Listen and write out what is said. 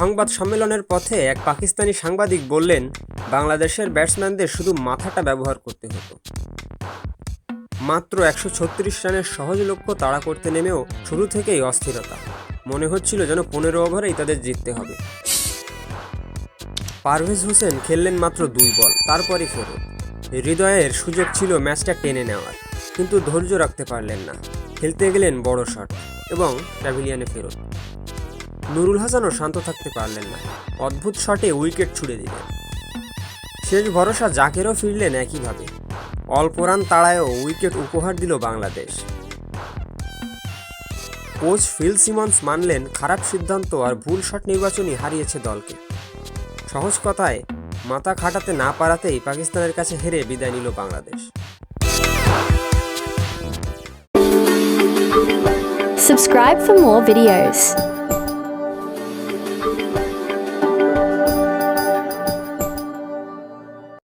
সংবাদ সম্মেলনের পথে এক পাকিস্তানি সাংবাদিক বললেন, বাংলাদেশের ব্যাটসম্যানদের শুধু মাথাটা ব্যবহার করতে হতো। মাত্র একশো ছত্রিশ রানের সহজ লক্ষ্য তাড়া করতে নেমেও শুরু থেকেই অস্থিরতা। মনে হচ্ছিল যেন পনেরো ওভারেই তাদের জিততে হবে। পারভেজ হোসেন খেললেন মাত্র দুই বল, তারপরই ফেরত। হৃদয়ের সুযোগ ছিল ম্যাচটা টেনে নেওয়ার, কিন্তু ধৈর্য রাখতে পারলেন না। খেলতে গেলেন বড় শট এবং প্যাভিলিয়নে ফেরত। নুরুল হাসানও শান্ত থাকতে পারলেন না। অদ্ভুত শটে উইকেট ছুড়ে দিলেন। শেষ ভরসা জাকেরও ফিরলেন একইভাবে। অল্প রান তাড়ায়ও উইকেট উপহার দিল বাংলাদেশ। কোচ ফিল সিমন্স মানলেন খারাপ সিদ্ধান্ত আর ভুল শট নির্বাচনই হারিয়েছে দলকে। সহজ কথায়, মাথা খাটাতে না পারাতেই পাকিস্তানের কাছে হেরে বিদায় নিল Bangladesh. Subscribe for more videos.